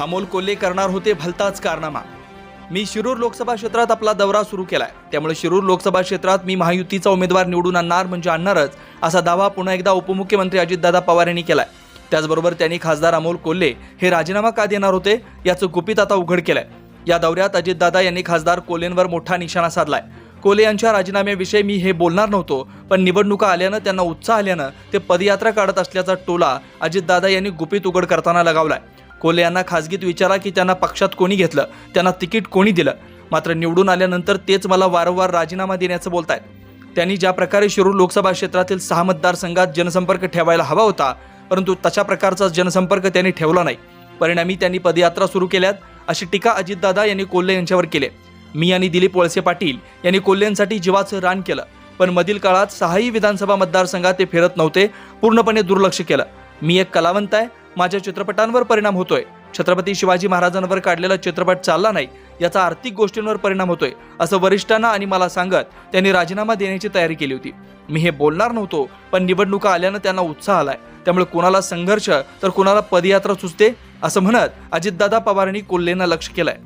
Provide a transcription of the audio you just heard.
अमोल कोल्हे करणार होते भलताच कारनामा. मी शिरूर लोकसभा क्षेत्रात आपला दौरा सुरू केलाय. त्यामुळे शिरूर लोकसभा क्षेत्रात मी महायुतीचा उमेदवार निवडून आणणार म्हणजे आणणारच असा दावा पुन्हा एकदा उपमुख्यमंत्री अजितदादा पवार यांनी केलाय. त्याचबरोबर त्यांनी खासदार अमोल कोल्हे हे राजीनामा का देणार होते याचं गुपित आता उघड केलंय. या दौऱ्यात अजितदादा यांनी खासदार कोल्हेंवर मोठा निशाणा साधलाय. कोले यांच्या राजीनाम्याविषयी मी हे बोलणार नव्हतो पण निवडणुका आल्यानं त्यांना उत्साह आल्यानं ते पदयात्रा काढत असल्याचा टोला अजितदादा यांनी गुपित उघड करताना लगावलाय. कोल्हे यांना खासगीत विचारा की त्यांना पक्षात कोणी घेतलं? त्यांना तिकीट कोणी दिलं? मात्र निवडून आल्यानंतर तेच मला वारंवार राजीनामा देण्याचं बोलतायत. त्यांनी ज्या प्रकारे शिरूर लोकसभा क्षेत्रातील सहा मतदारसंघात जनसंपर्क ठेवायला हवा होता परंतु तशा प्रकारचा जनसंपर्क त्यांनी ठेवला नाही. परिणामी त्यांनी पदयात्रा सुरू केल्यात अशी टीका अजितदादा यांनी कोल्हे यांच्यावर केली. मी आणि दिलीप वळसे पाटील यांनी कोल्हेंसाठी जीवाचं रान केलं पण मधील काळात सहाही विधानसभा मतदारसंघात ते फिरत नव्हते पूर्णपणे दुर्लक्ष केलं. मी एक कलावंत आहे माझ्या चित्रपटांवर परिणाम होतोय. छत्रपती शिवाजी महाराजांवर काढलेला चित्रपट चालला नाही याचा आर्थिक गोष्टींवर परिणाम होतोय असं वरिष्ठांना आणि मला सांगत त्यांनी राजीनामा देण्याची तयारी केली होती. मी हे बोलणार नव्हतो पण निवडणुका आल्यानं त्यांना उत्साह आलाय. त्यामुळे कुणाला संघर्ष तर कुणाला पदयात्रा सुचते असं म्हणत अजितदादा पवारांनी कोल्हेंना लक्ष केलंय.